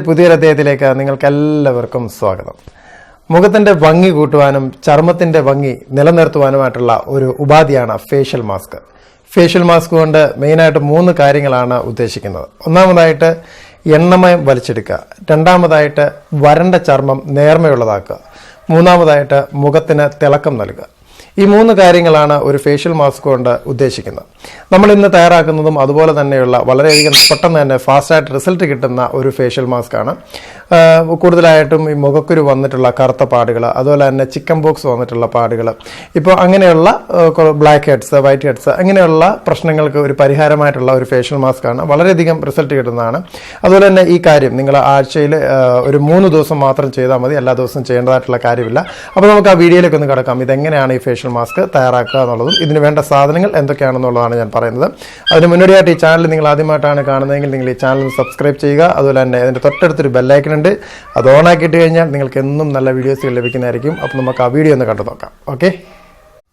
പുതിയൊരു അദ്ദേഹത്തിലേക്ക് നിങ്ങൾക്ക് എല്ലാവർക്കും സ്വാഗതം. മുഖത്തിന്റെ ഭംഗി കൂട്ടുവാനും ചർമ്മത്തിന്റെ ഭംഗി നിലനിർത്തുവാനുമായിട്ടുള്ള ഒരു ഉപാധിയാണ് ഫേഷ്യൽ മാസ്ക് ഫേഷ്യൽ മാസ്ക് കൊണ്ട് മെയിനായിട്ട് മൂന്ന് കാര്യങ്ങളാണ് ഉദ്ദേശിക്കുന്നത്. ഒന്നാമതായിട്ട് എണ്ണമയം വലിച്ചെടുക്കുക. രണ്ടാമതായിട്ട് വരണ്ട ചർമ്മം നേർമയുള്ളതാക്കുക. മൂന്നാമതായിട്ട് മുഖത്തിന് തിളക്കം നൽകുക. ഈ മൂന്ന് കാര്യങ്ങളാണ് ഒരു ഫേഷ്യൽ മാസ്ക് കൊണ്ട് ഉദ്ദേശിക്കുന്നത്. നമ്മൾ ഇന്ന് തയ്യാറാക്കുന്നതും അതുപോലെ തന്നെയുള്ള വളരെയധികം പെട്ടെന്ന് തന്നെ ഫാസ്റ്റായിട്ട് റിസൾട്ട് കിട്ടുന്ന ഒരു ഫേഷ്യൽ മാസ്ക് ആണ്. കൂടുതലായിട്ടും ഈ മുഖക്കുരു വന്നിട്ടുള്ള കറുത്ത പാടുകൾ അതുപോലെ തന്നെ ചിക്കൻ ബോക്സ് വന്നിട്ടുള്ള പാടുകൾ ഇപ്പോൾ അങ്ങനെയുള്ള ബ്ലാക്ക് ഹെഡ്സ് വൈറ്റ് ഹെഡ്സ് അങ്ങനെയുള്ള പ്രശ്നങ്ങൾക്ക് ഒരു പരിഹാരമായിട്ടുള്ള ഒരു ഫേഷ്യൽ മാസ്ക് ആണ്. വളരെയധികം റിസൾട്ട് കിട്ടുന്നതാണ്. അതുപോലെ തന്നെ ഈ കാര്യം നിങ്ങൾ ആഴ്ചയിൽ ഒരു മൂന്ന് ദിവസം മാത്രം ചെയ്താൽ മതി. എല്ലാ ദിവസവും ചെയ്യേണ്ടതായിട്ടുള്ള കാര്യമില്ല. അപ്പോൾ നമുക്ക് ആ വീഡിയോയിലേക്ക് ഒന്ന് കിടക്കാം. ഇതെങ്ങനെയാണ് ഈ ഫേഷ്യൽ മാസ്ക് തയ്യാറാക്കുക എന്നുള്ളതും ഇതിന് വേണ്ട സാധനങ്ങൾ എന്തൊക്കെയാണെന്നുള്ളതാണ് ഞാൻ പറയുന്നത്. അതിന് മുന്നോടിയായിട്ട് ഈ ചാനൽ നിങ്ങൾ ആദ്യമായിട്ടാണ് കാണുന്നതെങ്കിൽ നിങ്ങൾ ഈ ചാനൽ സബ്സ്ക്രൈബ് ചെയ്യുക. അതുപോലെ തന്നെ അതിന്റെ തൊട്ടടുത്തൊരു ബെല്ലൈക്കൺ ഉണ്ട്. അത് ഓൺ ആക്കിയിട്ട് കഴിഞ്ഞാൽ നിങ്ങൾക്ക് എന്നും നല്ല വീഡിയോസ് ലഭിക്കുന്നതായിരിക്കും. അപ്പോൾ നമുക്ക് ആ വീഡിയോ ഒന്ന് കണ്ടു നോക്കാം. ഓക്കെ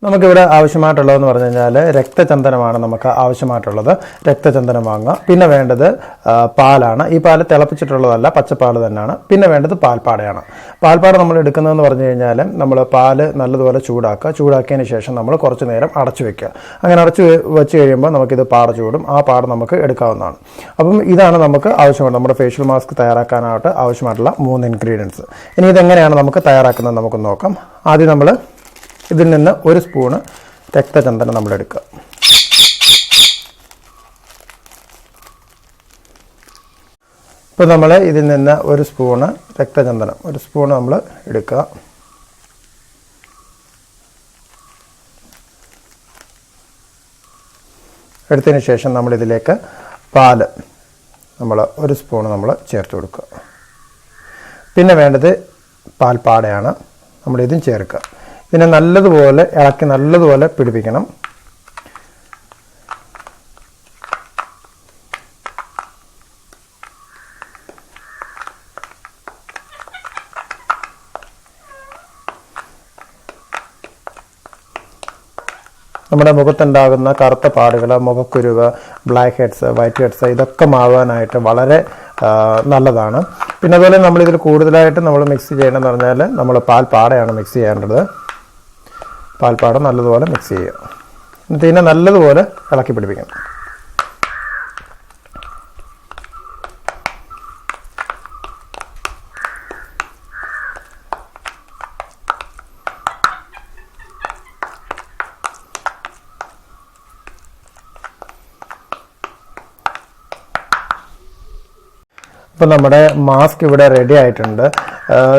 നമുക്കിവിടെ ആവശ്യമായിട്ടുള്ളതെന്ന് പറഞ്ഞു കഴിഞ്ഞാൽ രക്തചന്ദനമാണ് നമുക്ക് ആവശ്യമായിട്ടുള്ളത്. രക്തചന്ദനം വാങ്ങുക. പിന്നെ വേണ്ടത് പാലാണ്. ഈ പാൽ തിളപ്പിച്ചിട്ടുള്ളതല്ല പച്ചപ്പാൽ തന്നെയാണ്. പിന്നെ വേണ്ടത് പാൽപ്പാടയാണ്. പാൽപ്പാട നമ്മൾ എടുക്കുന്നതെന്ന് പറഞ്ഞു കഴിഞ്ഞാൽ നമ്മൾ പാൽ നല്ലതുപോലെ ചൂടാക്കുക. ചൂടാക്കിയതിന് ശേഷം നമ്മൾ കുറച്ച് നേരം അടച്ചു വെക്കുക. അങ്ങനെ അടച്ചു വെച്ച് കഴിയുമ്പോൾ നമുക്കിത് പാട ചൂടും. ആ പാട നമുക്ക് എടുക്കാവുന്നതാണ്. അപ്പം ഇതാണ് നമുക്ക് ആവശ്യമാണ് നമ്മുടെ ഫേഷ്യൽ മാസ്ക് തയ്യാറാക്കാനായിട്ട് ആവശ്യമായിട്ടുള്ള മൂന്ന് ഇൻഗ്രീഡിയൻസ് ഇനി ഇതെങ്ങനെയാണ് നമുക്ക് തയ്യാറാക്കുന്നത് നമുക്ക് നോക്കാം. ആദ്യം നമ്മൾ ഇതിൽ നിന്ന് ഒരു സ്പൂണ് രക്തചന്ദനം നമ്മൾ എടുക്കുക. ഇപ്പോൾ നമ്മൾ ഇതിൽ നിന്ന് ഒരു സ്പൂണ് രക്തചന്ദനം ഒരു സ്പൂണ് നമ്മൾ എടുക്കുക. എടുത്തതിന് ശേഷം നമ്മൾ ഇതിലേക്ക് പാൽ നമ്മൾ ഒരു സ്പൂണ് നമ്മൾ ചേർത്ത് കൊടുക്കുക. പിന്നെ വേണ്ടത് പാൽപ്പാടയാണ്. നമ്മൾ ഇതും ചേർക്കുക. ഇതിനെ നല്ലതുപോലെ ഇളക്കി നല്ലതുപോലെ പിടിപ്പിക്കണം. നമ്മുടെ മുഖത്തുണ്ടാകുന്ന കറുത്ത പാടുകൾ മുഖക്കുരുവ് ബ്ലാക്ക് ഹെഡ്സ് വൈറ്റ് ഹെഡ്സ് ഇതൊക്കെ മാറാനായിട്ട് വളരെ നല്ലതാണ്. പിന്നെ അതുപോലെ നമ്മളിതിൽ കൂടുതലായിട്ട് നമ്മൾ മിക്സ് ചെയ്യണമെന്ന് പറഞ്ഞാൽ നമ്മൾ പാൽ പാടയാണ് മിക്സ് ചെയ്യേണ്ടത്. പാൽപ്പാട നല്ലതുപോലെ മിക്സ് ചെയ്യുക. എന്നിട്ട് ഇതിനെ നല്ലതുപോലെ ഇളക്കി പിടിപ്പിക്കണം. ഇപ്പം നമ്മുടെ മാസ്ക് ഇവിടെ റെഡി ആയിട്ടുണ്ട്.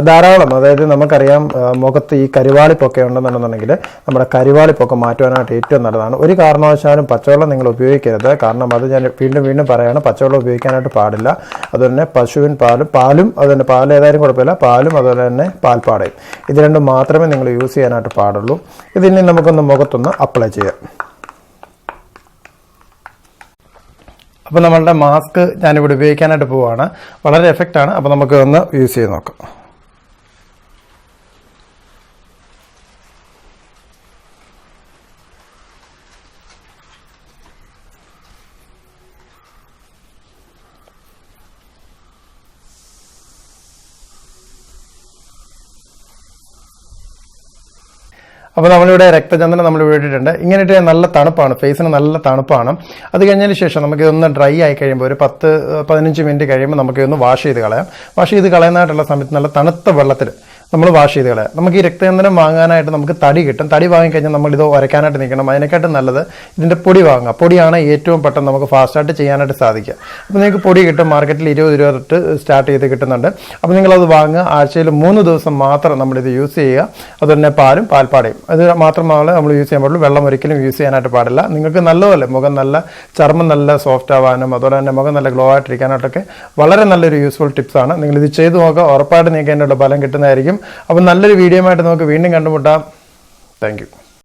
ധാരാളം അതായത് നമുക്കറിയാം മുഖത്ത് ഈ കരിവാളിപ്പൊക്കെ ഉണ്ടെന്നുണ്ടെന്നുണ്ടെങ്കിൽ നമ്മുടെ കരിവാളിപ്പൊക്കെ മാറ്റുവാനായിട്ട് ഏറ്റവും നല്ലതാണ്. ഒരു കാരണവശാലും പച്ചവെള്ളം നിങ്ങൾ ഉപയോഗിക്കരുത്. കാരണം അത് ഞാൻ വീണ്ടും വീണ്ടും പറയുകയാണ് പച്ചവെള്ളം ഉപയോഗിക്കാനായിട്ട് പാടില്ല. അതുപോലെ പശുവിൻ പാലും പാലും അതുതന്നെ പാൽ ഏതായാലും കുഴപ്പമില്ല. പാലും അതുപോലെ തന്നെ പാൽപ്പാടയും. ഇത് രണ്ടും മാത്രമേ നിങ്ങൾ യൂസ് ചെയ്യാനായിട്ട് പാടുള്ളൂ. ഇതിന് നമുക്കൊന്ന് മുഖത്തൊന്ന് അപ്ലൈ ചെയ്യാം. അപ്പോൾ നമ്മളുടെ മാസ്ക് ഞാനിവിടെ ഉപയോഗിക്കാനായിട്ട് പോവുകയാണ് വളരെ എഫക്റ്റാണ് അപ്പോൾ നമുക്ക് ഒന്ന് യൂസ് ചെയ്ത് നോക്കാം. അപ്പോൾ നമ്മളിവിടെ രക്തചന്ദനം നമ്മൾ ഇവിടെ ഇട്ടിട്ടുണ്ട് ഇങ്ങനെ നല്ല തണുപ്പാണ്. ഫേസിന് നല്ല തണുപ്പാണ്. അത് കഴിഞ്ഞതിന് ശേഷം നമുക്ക് ഇതൊന്ന് ഡ്രൈ ആയി കഴിയുമ്പോൾ ഒരു പത്ത് പതിനഞ്ച് മിനിറ്റ് കഴിയുമ്പോൾ നമുക്ക് ഇതൊന്ന് വാഷ് ചെയ്ത് കളയാം. വാഷ് ചെയ്ത് കളയുന്നതായിട്ടുള്ള സമയത്ത് നല്ല തണുത്ത വെള്ളത്തിൽ നമ്മൾ വാഷ് ചെയ്ത് കളയാം നമുക്ക് ഈ രക്തചന്ദനം വാങ്ങാനായിട്ട് നമുക്ക് തടി കിട്ടും. തടി വാങ്ങിക്കഴിഞ്ഞാൽ നമ്മൾ ഇത് ഉരയ്ക്കാനായിട്ട് നിൽക്കണം. അതിനെക്കാട്ടും നല്ലത് ഇതിന്റെ പൊടി വാങ്ങുക. പൊടിയാണ് ഏറ്റവും പെട്ടെന്ന് നമുക്ക് ഫാസ്റ്റായിട്ട് ചെയ്യാനായിട്ട് സാധിക്കുക. അപ്പോൾ നിങ്ങൾക്ക് പൊടി കിട്ടും. മാർക്കറ്റിൽ ഇരുപത് രൂപ തൊട്ട് സ്റ്റാർട്ട് ചെയ്ത് കിട്ടുന്നുണ്ട്. അപ്പോൾ നിങ്ങളത് വാങ്ങുക. ആഴ്ചയിൽ മൂന്ന് ദിവസം മാത്രം നമ്മളിത് യൂസ് ചെയ്യുക. അതുതന്നെ തന്നെ പാലും പാൽപ്പാടയും. അത് മാത്രമാണ് നമ്മൾ യൂസ് ചെയ്യാൻ പാടുള്ളൂ. വെള്ളം ഒരിക്കലും യൂസ് ചെയ്യാനായിട്ട് പാടില്ല. നിങ്ങൾക്ക് നല്ലതല്ലേ? മുഖം നല്ല ചർമ്മം നല്ല സോഫ്റ്റ് ആവാനും അതുപോലെ തന്നെ മുഖം നല്ല ഗ്ലോ ആയിട്ടിരിക്കാനായിട്ടൊക്കെ വളരെ നല്ലൊരു യൂസ്ഫുൾ ടിപ്സാണ്. നിങ്ങളിത് ചെയ്ത് നോക്കുക. ഉറപ്പായിട്ട് നിങ്ങൾക്ക് അതിനുള്ള ഫലം കിട്ടുന്നതായിരിക്കും. അപ്പം നല്ലൊരു വീഡിയോ ആയിട്ട് നമുക്ക് വീണ്ടും കണ്ടുമുട്ടാം. താങ്ക്